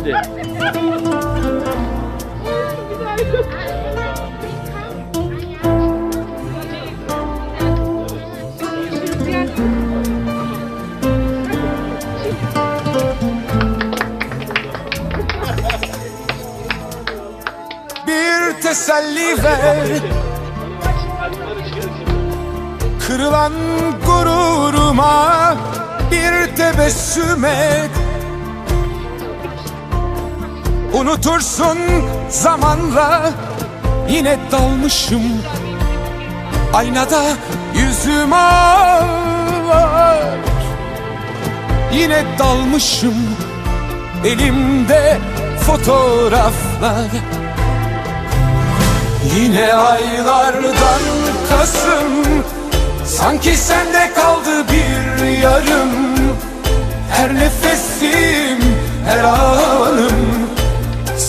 Hadi. Bir teselli ver Kırılan gururuma bir tebessüm et Unutursun zamanla. Yine dalmışım. Aynada yüzüm ağlar. Yine dalmışım. Elimde fotoğraflar. Yine aylardan Kasım. Sanki sende kaldı bir yarım